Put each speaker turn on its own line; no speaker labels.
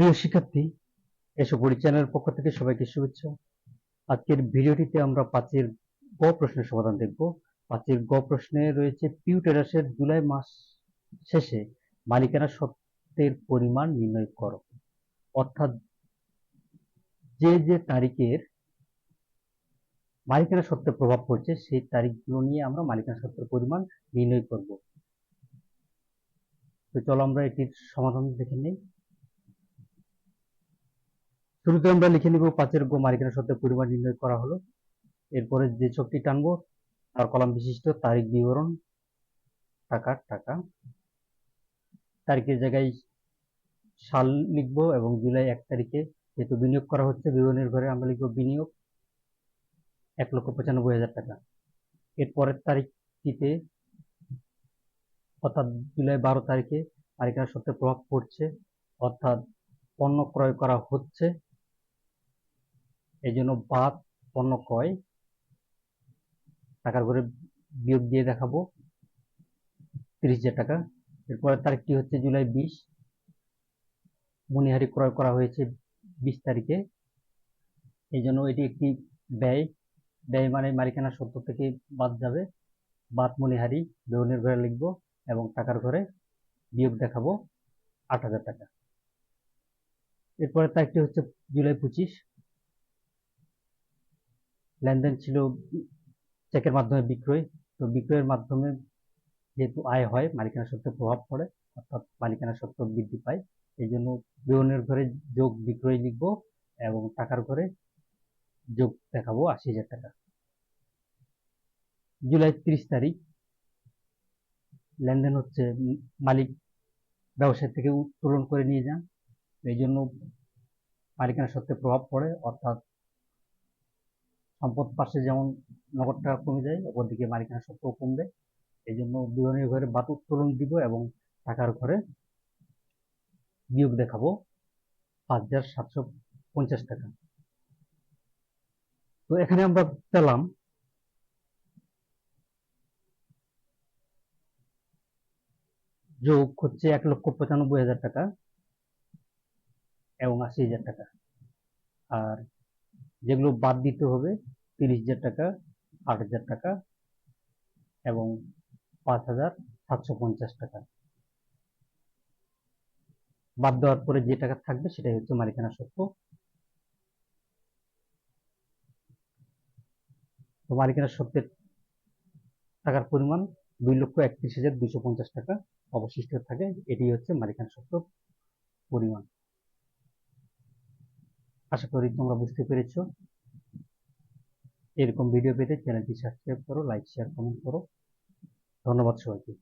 প্রিয় শিক্ষার্থী, এসো পড়ি চ্যানেলের পক্ষ থেকে সবাইকে শুভেচ্ছা। আজকের ভিডিওটিতে আমরা পাঁচের গ প্রশ্নের সমাধান দেখব। পাঁচের গ প্রশ্নে রয়েছে পিউ টেরাসের জুলাই মাস শেষে মালিকানা সত্ত্বের পরিমাণ নির্ণয় করো। অর্থাৎ যে যে তারিখের মালিকানা সত্ত্বে প্রভাব পড়ছে, সেই তারিখগুলো নিয়ে আমরা মালিকানা সত্ত্বের পরিমাণ নির্ণয় করব। তো চলো আমরা এটির সমাধান দেখে নিই। শুরুতে আমরা লিখে নিব পাঁচের গো মালিকানা সত্ত্বের পরিমাণ নির্ণয় করা হলো। এরপরে যে চকটি টানবো, তার কলাম বিশিষ্ট, তারিখ বিবরণ, টাকা টাকা। তারিখের জায়গায় সাল লিখব এবং জুলাই এক তারিখে যেহেতু বিনিয়োগ করা হচ্ছে, বিবরণের ঘরে আমরা লিখব বিনিয়োগ এক লক্ষ পঁচানব্বই হাজার টাকা। এরপরের তারিখটিতে অর্থাৎ জুলাই বারো তারিখে মালিকানা সত্ত্বে প্রভাব পড়ছে, অর্থাৎ পণ্য ক্রয় করা হচ্ছে। এই জন্য বাদ পণ্য ক্রয় টাকার ঘরে বিয়োগ দিয়ে দেখাবো। তিরিশ হাজার টাকা। এরপরে তারিখটি হচ্ছে জুলাই বিশ। মণিহারি ক্রয় করা হয়েছে বিশ তারিখে। এই জন্য এটি একটি ব্যয়। ব্যয় মানে মালিকানা সত্য থেকে বাদ যাবে। বাদ মণিহারি বেউনের ঘরে লিখব এবং টাকার ঘরে বিয়োগ দেখাবো আট হাজার টাকা। এরপরে তারিখটি হচ্ছে জুলাই পঁচিশ। লেনদেন ছিল চেকের মাধ্যমে বিক্রয়। তো বিক্রয়ের মাধ্যমে যেহেতু আয় হয়, মালিকানা সত্ত্বে প্রভাব পড়ে, অর্থাৎ মালিকানা সত্ত্ব বৃদ্ধি পায়। এই জন্য বিহনের ঘরে যোগ বিক্রয় লিখব এবং টাকার ঘরে যোগ দেখাবো আশি হাজার টাকা। জুলাই ত্রিশ তারিখ, লেনদেন হচ্ছে মালিক ব্যবসায় থেকে উত্তোলন করে নিয়ে যান। এই জন্য মালিকানা সত্ত্বে প্রভাব পড়ে, অর্থাৎ সম্পদ পাশে যেমন নগদ টাকা কমে যায়, অপরদিকে মালিকানা সত্ত্বেও কমবে। এই জন্য বিবরণীর ঘরে বাত উত্তোলন দিব এবং টাকার ঘরে বিয়োগ দেখাবো পাঁচ হাজার সাতশো পঞ্চাশ টাকা। তো এখানে আমরা পেলাম যোগ হচ্ছে এক লক্ষ পঁচানব্বই হাজার টাকা এবং আশি হাজার টাকা। আর যেগুলো বাদ দিতে হবে, তিরিশ হাজার টাকা, আট হাজার টাকা এবং পাঁচ হাজার সাতশো পঞ্চাশ টাকা। বাদ দেওয়ার পরে যে টাকা থাকবে সেটাই হচ্ছে মালিকানা সত্ত্ব তো মালিকানা সত্ত্বের টাকার পরিমাণ দুই লক্ষ একত্রিশ হাজার দুইশো পঞ্চাশ টাকা অবশিষ্ট থাকে। এটি হচ্ছে মালিকানা সত্ত্ব পরিমাণ। আশা করি তোমরা বুঝতে পেরেছ। এরকম ভিডিও পেতে চ্যানেলটি সাবস্ক্রাইব করো লাইক শেয়ার কমেন্ট করো। ধন্যবাদ সবাইকে।